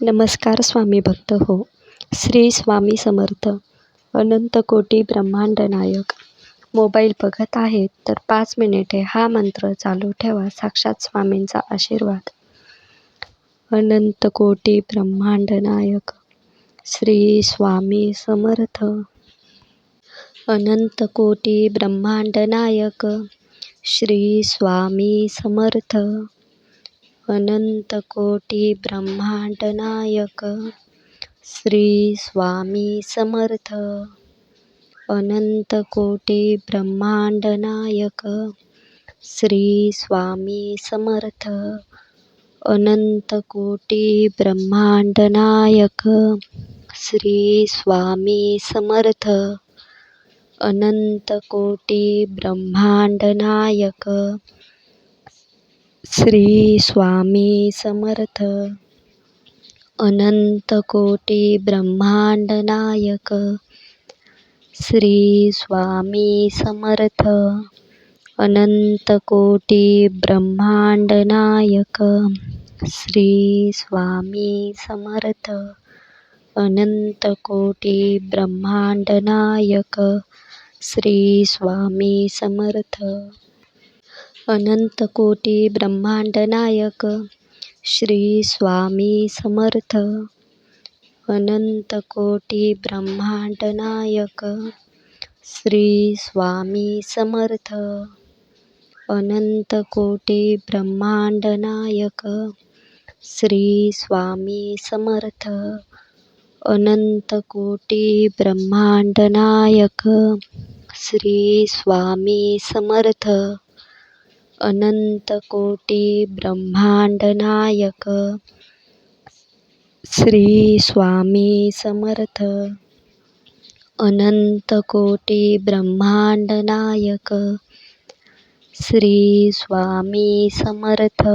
नमस्कार स्वामी भक्त हो. श्री स्वामी समर्थ अनंत कोटी ब्रह्मांड नायक. मोबाईल बघत आहेत तर पाच मिनिटे हा मंत्र चालू ठेवा साक्षात स्वामींचा आशीर्वाद. अनंत कोटी ब्रह्मांड नायक श्री स्वामी समर्थ. अनंत कोटी ब्रह्मांड नायक श्री स्वामी समर्थ. अनंतकोटी ब्रह्मांड नायक श्री स्वामी समर्थ। अनंतकोटी ब्रह्मांड नायक श्री स्वामी समर्थ। अनंतकोटी ब्रह्मांड नायक श्री स्वामी समर्थ। अनंतकोटी ब्रह्मांड नायक श्री स्वामी समर्थ। अनंत कोटी ब्रह्मांड नायक। श्री स्वामी समर्थ। अनंत कोटी ब्रह्मांड नायक। श्री स्वामी समर्थ। अनंत कोटी ब्रह्मांड नायक। श्री स्वामी समर्थ। अनंतकोटी ब्रह्मांड नायक श्री स्वामी समर्थ। अनंतकोटी ब्रह्मांड नायक श्री स्वामी समर्थ। अनंत कोटी ब्रह्मांड नायक श्री स्वामी समर्थ। अनंतकोटी ब्रह्मांड नायक श्री स्वामी समर्थ। अनंतकोटी ब्रह्मांडनायक ब्रह्मांड नायक श्री स्वामी समर्थ अनंतकोटी ब्रह्मांडनायक ब्रह्मांड नायक श्री स्वामी समर्थ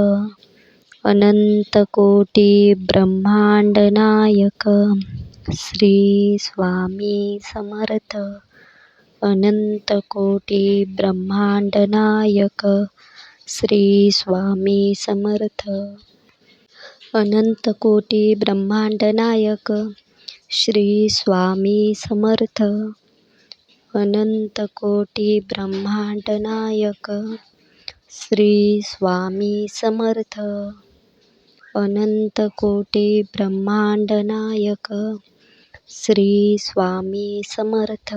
अनंतकोटी ब्रह्मांडनायक ब्रह्मांड नायक श्री स्वामी समर्थ अनंतकोटी ब्रह्मांडनायक ब्रह्मांड नायक श्री स्वामी समर्थ. अनंत कोटी ब्रह्मांड नायक श्री स्वामी समर्थ. अनंत कोटी ब्रह्मांड नायक श्री स्वामी समर्थ. अनंत कोटी ब्रह्मांड नायक श्री स्वामी समर्थ.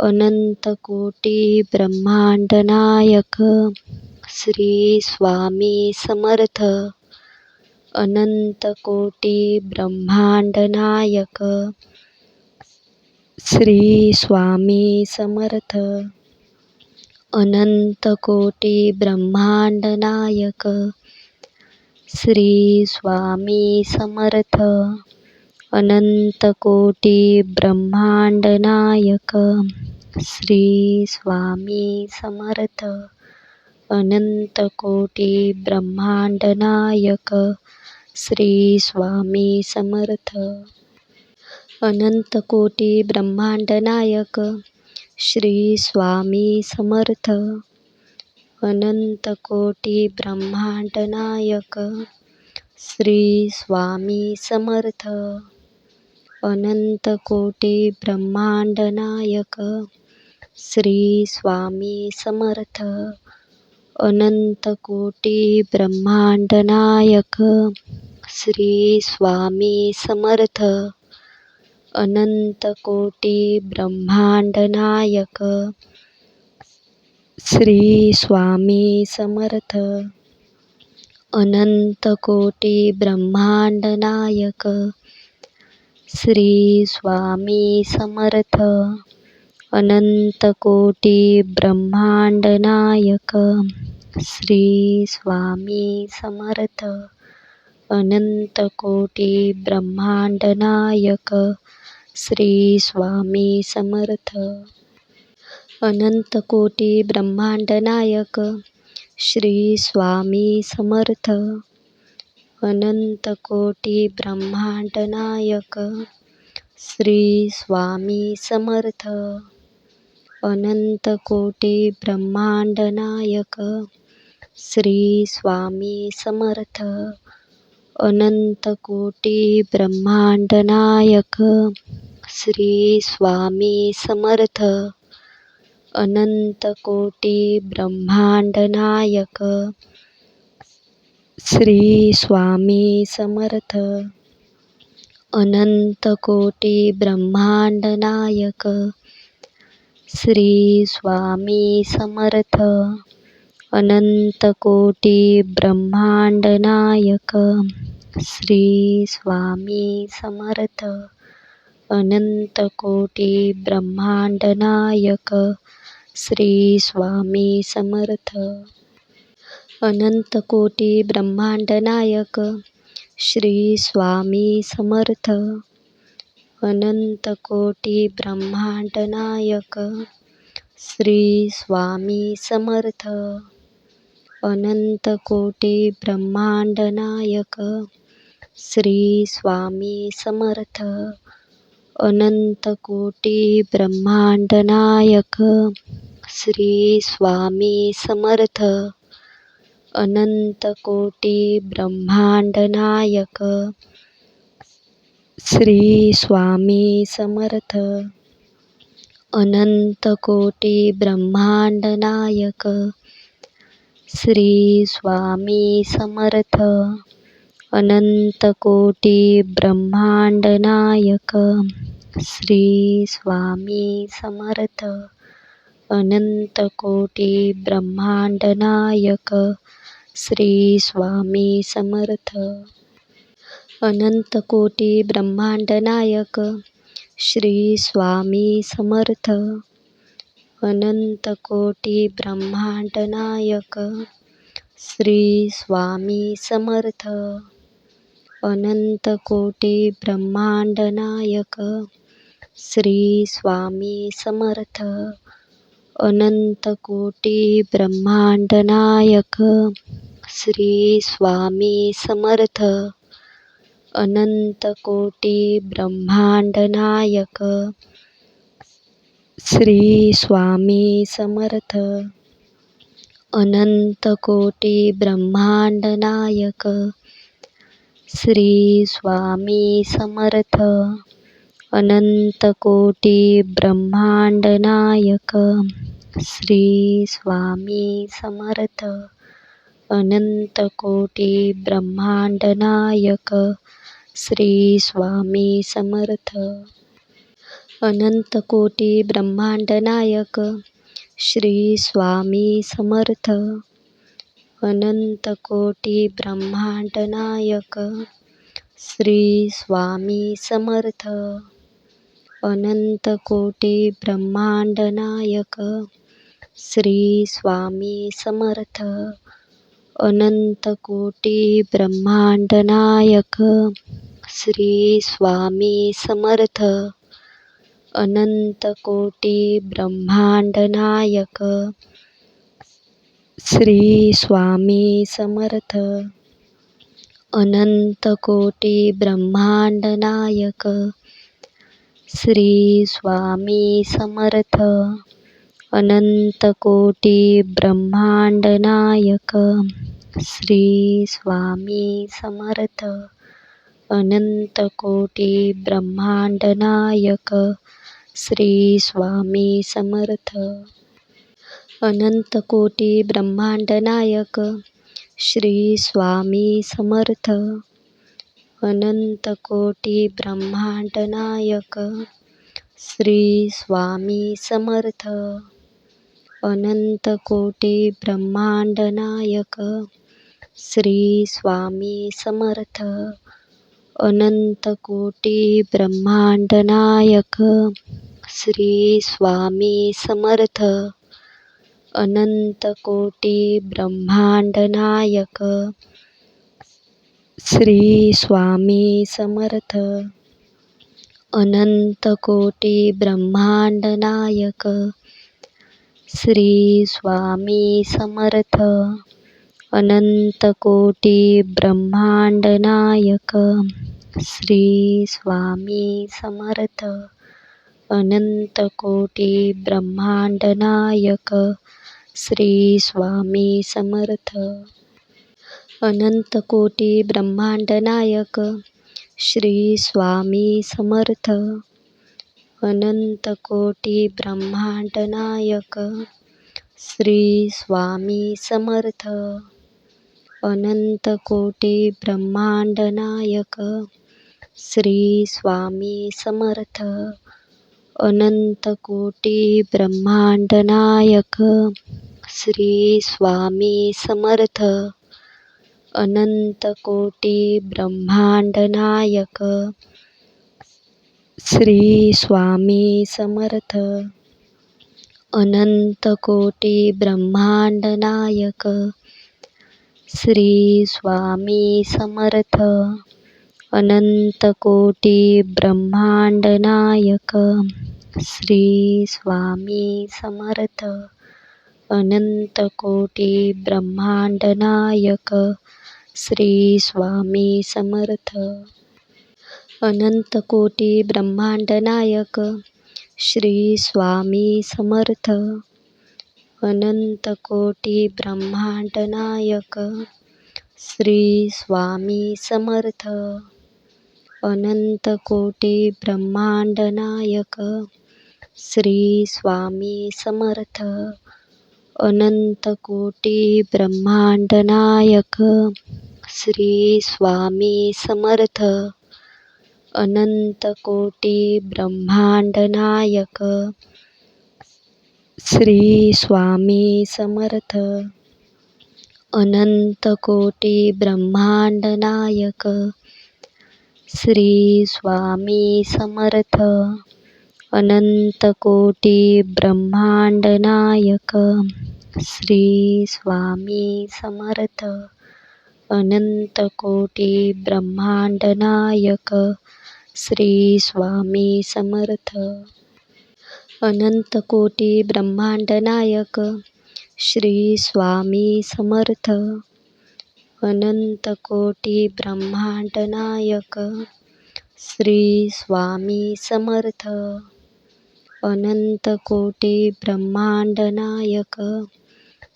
अनंत कोटी ब्रह्मांड नायक श्री स्वामी समर्थ. अनंत कोटी ब्रह्मांड नायक श्री स्वामी समर्थ. अनंत कोटी ब्रह्मांड नायक श्री स्वामी समर्थ. अनंत कोटी ब्रह्मांड नायक श्री स्वामी समर्थ. अनंतकोटी ब्रह्मांड नायक श्री स्वामी समर्थ। अनंतकोटी ब्रह्मांड नायक श्री स्वामी समर्थ। अनंतकोटी ब्रह्मांड नायक श्री स्वामी समर्थ। अनंतकोटी ब्रह्मांड नायक श्री स्वामी समर्थ। अनंतकोटी ब्रह्मांडनायक ब्रह्मांड नायक श्री स्वामी समर्थ। अनंतकोटी ब्रह्मांडनायक ब्रह्मांड नायक श्री स्वामी समर्थ। अनंतकोटी ब्रह्मांडनायक ब्रह्मांड नायक श्री स्वामी समर्थ। अनंतकोटी ब्रह्मांड नायक श्री स्वामी समर्थ। अनंतकोटी ब्रह्मांड नायक श्री स्वामी समर्थ। अनंतकोटी ब्रह्मांड नायक श्री स्वामी समर्थ। अनंतकोटी ब्रह्मांड नायक श्री स्वामी समर्थ। अनंत कोटी ब्रह्मांड नायक श्री स्वामी समर्थ। अनंतकोटी ब्रह्मांड नायक श्री स्वामी समर्थ। अनंतकोटी ब्रह्मांड नायक श्री स्वामी समर्थ। अनंतकोटी ब्रह्मांड नायक श्री स्वामी समर्थ अनंतकोटी ब्रह्मांड नायक श्री स्वामी समर्थ अनंतकोटी ब्रह्मांड नायक श्री स्वामी समर्थ अनंतकोटी ब्रह्मांड नायक श्री स्वामी समर्थ अनंतकोटी ब्रह्मांड नायक श्री स्वामी समर्थ। अनंतकोटी ब्रह्मांड नायक श्री स्वामी समर्थ। अनंतकोटी ब्रह्मांड नायक श्री स्वामी समर्थ। अनंतकोटी ब्रह्मांड नायक श्री स्वामी समर्थ। अनंतकोटी ब्रह्मांड नायक। श्री स्वामी समर्थ। अनंतकोटी ब्रह्मांड नायक। श्री स्वामी समर्थ। अनंतकोटी ब्रह्मांड नायक। श्री स्वामी समर्थ। अनंतकोटी ब्रह्मांड नायक श्री स्वामी समर्थ. अनंतकोटी ब्रह्मांड नायक श्री स्वामी समर्थ. अनंतकोटी ब्रह्मांड नायक श्री स्वामी समर्थ. अनंतकोटी ब्रह्मांड नायक श्री स्वामी समर्थ. अनंतकोटी ब्रह्मांड नायक श्री स्वामी समर्थ अनंतकोटी ब्रह्मांड नायक श्री स्वामी समर्थ अनंतकोटी ब्रह्मांड नायक श्री स्वामी समर्थ अनंतकोटी ब्रह्मांड नायक श्री स्वामी समर्थ. अनंतकोटी ब्रह्मांड नायक श्री स्वामी समर्थ. अनंतकोटी ब्रह्मांड नायक श्री स्वामी समर्थ. अनंतकोटी ब्रह्मांड नायक श्री स्वामी समर्थ. अनंतकोटी ब्रह्मांड नायक श्री स्वामी समर्थ. अनंतकोटी ब्रह्मांड नायक श्री स्वामी समर्थ. अनंतकोटी ब्रह्मांड नायक श्री स्वामी समर्थ. अनंतकोटी ब्रह्मांड नायक श्री स्वामी समर्थ. अनंतकोटी ब्रह्मांड नायक श्री स्वामी समर्थ। अनंतकोटी ब्रह्मांड नायक श्री स्वामी समर्थ। अनंतकोटी ब्रह्मांड नायक श्री स्वामी समर्थ। अनंतकोटी ब्रह्मांड नायक श्री स्वामी समर्थ। अनंतकोटी ब्रह्मांड नायक श्री स्वामी समर्थ। अनंतकोटी ब्रह्मांड नायक श्री स्वामी समर्थ। अनंतकोटी ब्रह्मांड नायक श्री स्वामी समर्थ। अनंतकोटी ब्रह्मांड नायक श्री स्वामी समर्थ। अनंतकोटी ब्रह्मांड नायक श्री स्वामी समर्थ। अनंतकोटी ब्रह्मांड नायक श्री स्वामी समर्थ। अनंतकोटी ब्रह्मांड नायक श्री स्वामी समर्थ। अनंतकोटी ब्रह्मांड नायक श्री स्वामी समर्थ। अनंतकोटी ब्रह्मांड नायक श्री स्वामी समर्थ। अनंतकोटी ब्रह्मांड नायक श्री स्वामी समर्थ। अनंतकोटी ब्रह्मांड नायक श्री स्वामी समर्थ अनंतकोटी ब्रह्मांड नायक श्री स्वामी समर्थ अनंतकोटी ब्रह्मांड नायक श्री स्वामी समर्थ अनंतकोटी ब्रह्मांड नायक श्री स्वामी समर्थ अनंतकोटी ब्रह्मांड नायक श्री स्वामी समर्थ। अनंतकोटी ब्रह्मांड नायक श्री स्वामी समर्थ। अनंतकोटी ब्रह्मांड नायक श्री स्वामी समर्थ। अनंतकोटी ब्रह्मांड नायक श्री स्वामी समर्थ। अनंतकोटी ब्रह्मांड नायक। श्री स्वामी समर्थ। अनंतकोटी ब्रह्मांड नायक। श्री स्वामी समर्थ। अनंतकोटी ब्रह्मांड नायक। श्री स्वामी समर्थ। अनंतकोटी ब्रह्मांड नायक श्री स्वामी समर्थ. अनंतकोटी ब्रह्मांड नायक श्री स्वामी समर्थ. अनंतकोटी ब्रह्मांड नायक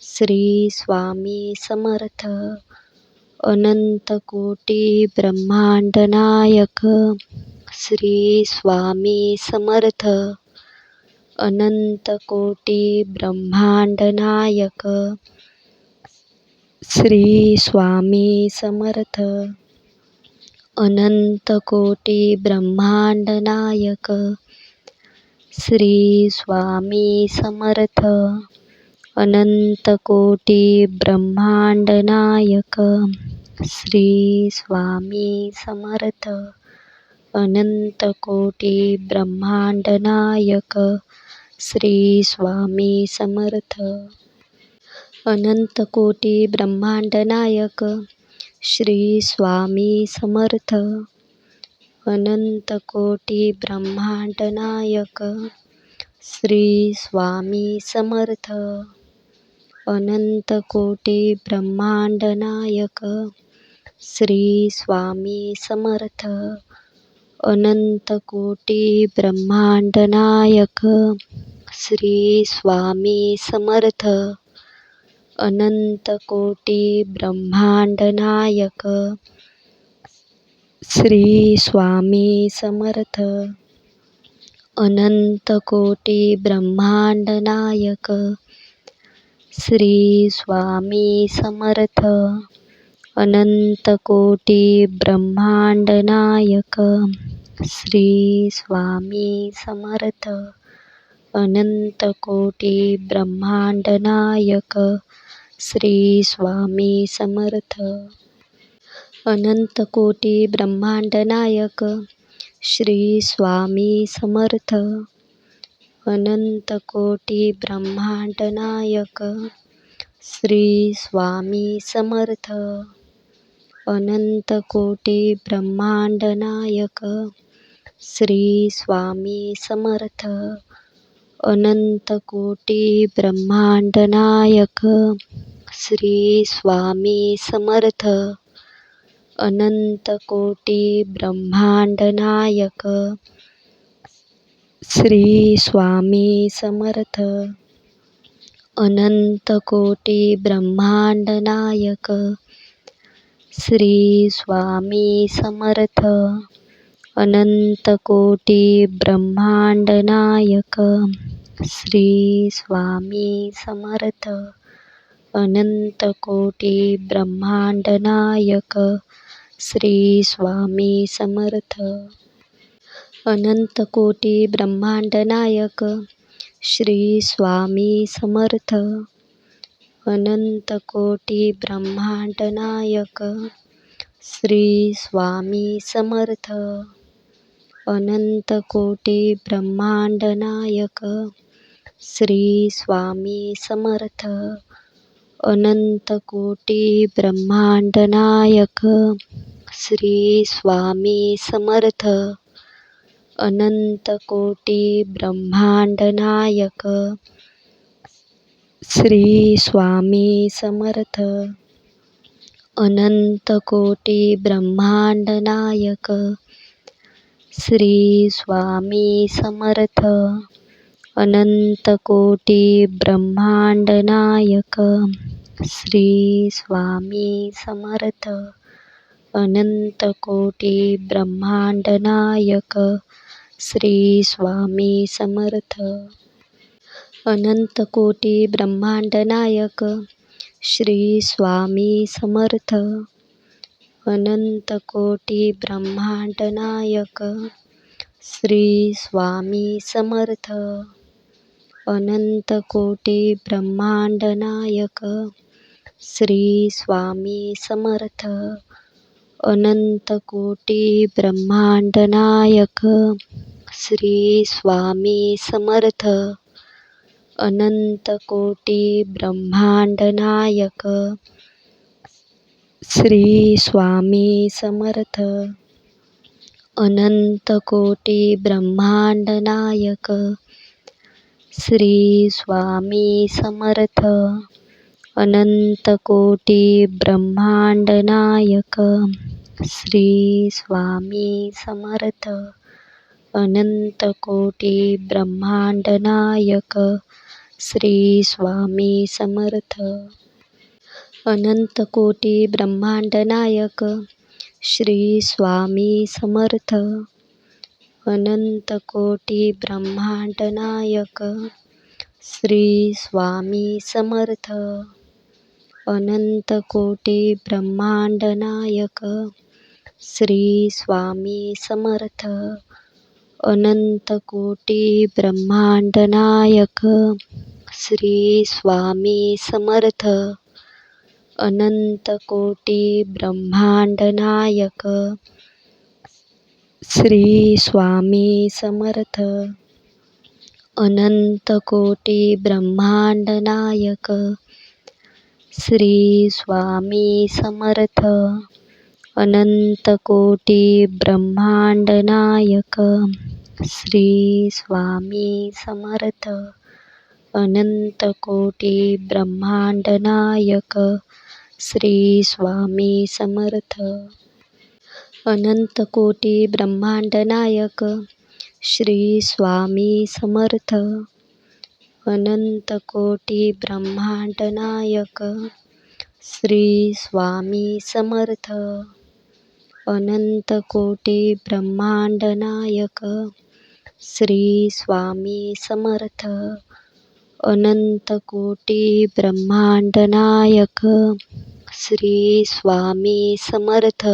श्री स्वामी समर्थ. अनंतकोटी ब्रह्मांड नायक श्री स्वामी समर्थ. अनंतकोटी ब्रह्मांड नायक श्री स्वामी समर्थ अनंतकोटी ब्रह्मांड नायक श्री स्वामी समर्थ अनंतकोटी ब्रह्मांड नायक श्री स्वामी समर्थ अनंतकोटी ब्रह्मांड नायक श्री स्वामी समर्थ. अनंतकोटी ब्रह्मांड नायक श्री स्वामी समर्थ. अनंतकोटी ब्रह्मांड नायक श्री स्वामी समर्थ. अनंतकोटी ब्रह्मांड नायक श्री स्वामी समर्थ. अनंतकोटी ब्रह्मांड नायक श्री स्वामी समर्थ। अनंतकोटी ब्रह्मांड नायक श्री स्वामी समर्थ। अनंतकोटी ब्रह्मांड नायक श्री स्वामी समर्थ। अनंतकोटी ब्रह्मांड नायक श्री स्वामी समर्थ अनंतकोटी ब्रह्मांड नायक श्री स्वामी समर्थ अनंतकोटी ब्रह्मांड नायक श्री स्वामी समर्थ अनंतकोटी ब्रह्मांड नायक श्री स्वामी समर्थ अनंत कोटी ब्रह्मांड नायक श्री स्वामी समर्थ. अनंतकोटी ब्रह्मांड नायक. श्री स्वामी समर्थ. अनंतकोटी ब्रह्मांड नायक. श्री स्वामी समर्थ. अनंतकोटी ब्रह्मांड नायक. श्री स्वामी समर्थ. अनंतकोटी ब्रह्मांड नायक श्री स्वामी समर्थ। अनंतकोटी ब्रह्मांड नायक श्री स्वामी समर्थ। अनंतकोटी ब्रह्मांड नायक श्री स्वामी समर्थ। अनंतकोटी ब्रह्मांड नायक श्री स्वामी समर्थ। अनंतकोटी ब्रह्मांड नायक श्री स्वामी समर्थ। अनंतकोटी ब्रह्मांड नायक श्री स्वामी समर्थ। अनंतकोटी ब्रह्मांड नायक श्री स्वामी समर्थ। अनंतकोटी ब्रह्मांड नायक श्री स्वामी समर्थ अनंतकोटी ब्रह्मांड नायक श्री स्वामी समर्थ अनंतकोटी ब्रह्मांड नायक श्री स्वामी समर्थ अनंतकोटी ब्रह्मांड नायक श्री स्वामी समर्थ अनंतकोटी ब्रह्मांड नायक श्री स्वामी समर्थ। अनंतकोटी ब्रह्मांड नायक श्री स्वामी समर्थ। अनंतकोटी ब्रह्मांड नायक श्री स्वामी समर्थ। अनंतकोटी ब्रह्मांड नायक श्री स्वामी समर्थ। अनंतकोटी ब्रह्मांड नायक। श्री स्वामी समर्थ। अनंतकोटी ब्रह्मांड नायक। श्री स्वामी समर्थ। अनंतकोटी ब्रह्मांड नायक। श्री स्वामी समर्थ। अनंतकोटी ब्रह्मांड नायक श्री स्वामी समर्थ. अनंतकोटी ब्रह्मांड नायक श्री स्वामी समर्थ. अनंतकोटी ब्रह्मांड नायक श्री स्वामी समर्थ. अनंतकोटी ब्रह्मांड नायक श्री स्वामी समर्थ. अनंतकोटी ब्रह्मांड नायक श्री स्वामी समर्थ अनंतकोटी ब्रह्मांड नायक श्री स्वामी समर्थ अनंतकोटी ब्रह्मांड नायक श्री स्वामी समर्थ अनंतकोटी ब्रह्मांड नायक श्री स्वामी समर्थ. अनंतकोटी ब्रह्मांड नायक श्री स्वामी समर्थ. अनंतकोटी ब्रह्मांड नायक श्री स्वामी समर्थ. अनंतकोटी ब्रह्मांड नायक श्री स्वामी समर्थ. अनंतकोटी ब्रह्मांड नायक श्री स्वामी समर्थ.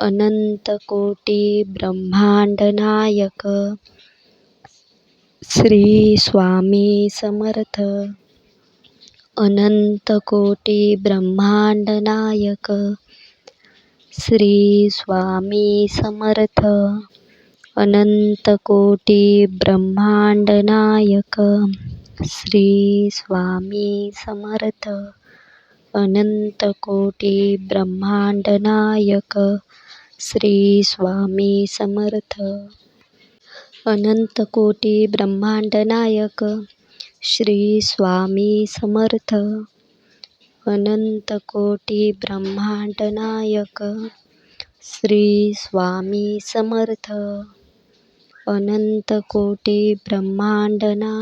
अनंतकोटी ब्रह्मांड नायक श्री स्वामी समर्थ. अनंतकोटी ब्रह्मांड नायक श्री स्वामी समर्थ. अनंतकोटी ब्रह्मांड नायक श्री स्वामी समर्थ. अनंतकोटी ब्रह्मांड नायक श्री स्वामी समर्थ। अनंतकोटी ब्रह्मांड नायक श्री स्वामी समर्थ। अनंतकोटी ब्रह्मांड नायक श्री स्वामी समर्थ। अनंतकोटी ब्रह्मांड नायक